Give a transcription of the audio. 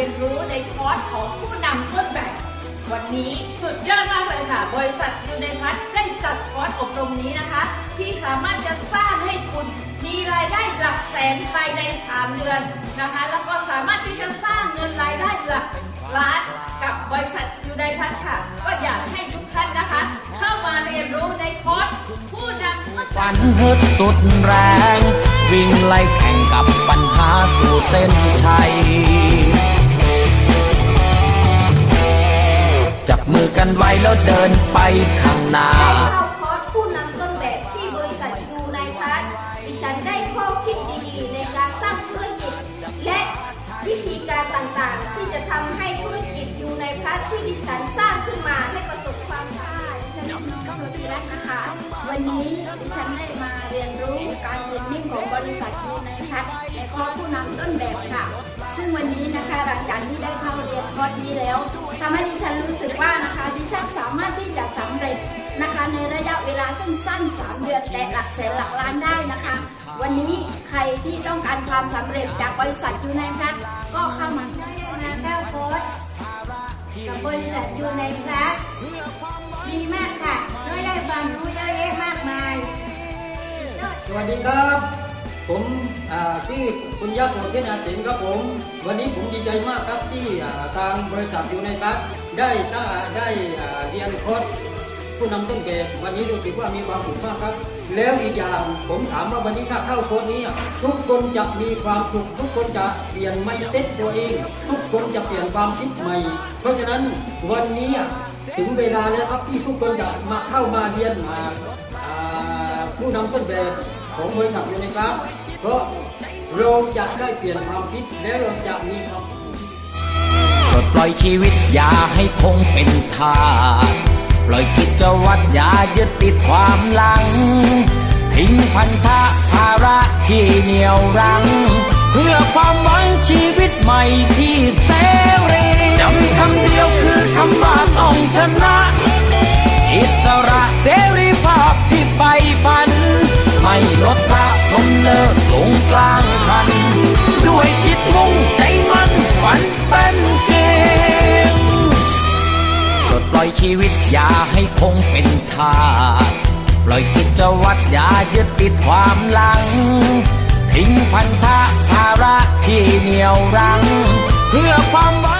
รียนรู้ในคอร์สของผู้นำต้นแบบ วันนี้สุดยอดมากเลยค่ะ บริษัทยูเนพัทได้จัดคอร์สอบรมนี้นะคะ ที่สามารถจะสร้างให้คุณมีรายได้หลักแสนภายใน 3 เดือนนะคะ แล้วก็สามารถที่จะสร้างเงินรายได้หลักล้านกับบริษัทยูไนพัทค่ะ ก็อยากให้ทุกท่านนะคะ เข้ามาเรียนรู้ในคอร์สผู้นำต้นแบบฝันฮึสุดแรงวิ่งไล่แข่งกับปัญหาสู่เส้นชัย กันไว้แล้วเดินไปข้างหน้า ได้เข้าคอร์สผู้นำต้นแบบที่บริษัทยูไนพัทดิฉันได้ข้อคิดดีๆ ในการสร้างธุรกิจ และวิธีการต่างๆ ที่จะทำให้ธุรกิจยูไนพัทที่ดิฉันสร้างขึ้นมาให้ประสบความสำเร็จดิฉันชื่อน้องโชติรัตน์นะคะ วันนี้ดิฉันได้มาเรียนรู้การเทรนนิ่งของบริษัทยูไนพัทในคอร์สผู้นำต้นแบบค่ะ ซึ่งวันนี้นะคะหลังจากที่ได้เข้าเรียนคอร์สนี้แล้วทำให้ดิฉันรู้สึกว่า สั้น3เดือนแต่หลักแสนหลักล้านได้นะคะ วันนี้ใครที่ต้องการความสำเร็จจากบริษัทยูไนพัทก็เข้ามาได้นะแก้วโค้ดกับบริษัทยูไนพัทดีมากค่ะด้วยได้ความรู้เยอะแยะมากมาย สวัสดีครับ ผมชื่อคุณยักษ์โสดเทนาสินครับผม วันนี้ผมดีใจมากครับที่อ่าทางบริษัทอยู่ในพักได้ตั้งได้เรียนโค้ด ผู้นำต้นแบบวันนี้รู้สึกว่ามีความสุขมากครับ แล้วอีกอย่างผมถามว่าวันนี้ถ้าเข้าโค้ดนี้ ทุกคนจะมีความสุขทุกคนจะเปลี่ยนไม่เต็ตัวเอง ทุกคนจะเปลี่ยนความคิดใหม่ เพราะฉะนั้นวันนี้ถึงเวลาแล้วครับที่ทุกคนจะมาเข้ามาเรียนมาผู้นำต้นแบบของบริษัทอยู่ในครับ เพราะเราจะได้เปลี่ยนความคิดและเราจะมีความปลดปล่อยชีวิตอย่าให้คงเป็นทาส ปล่อยกิจวัตรอย่ายึดติดความหลัง ทิ้งพันธะภาระที่เหนียวรั้ง เพื่อความหวังชีวิตใหม่ที่เสรีจำคำเดียวคือคำว่าต้องชนะ อิสระเสรีภาพที่ใฝ่ฝัน ไม่ลดละลมเลิกลงกลางคัน ด้วยจิตมุ่งใจ ชีวิตอย่าให้คงเป็นทาสปล่อยกิจวัตรอย่ายึดติดความหลัง ทิ้งพันธะภาระที่เหนียวรั้ง เพื่อความหวัง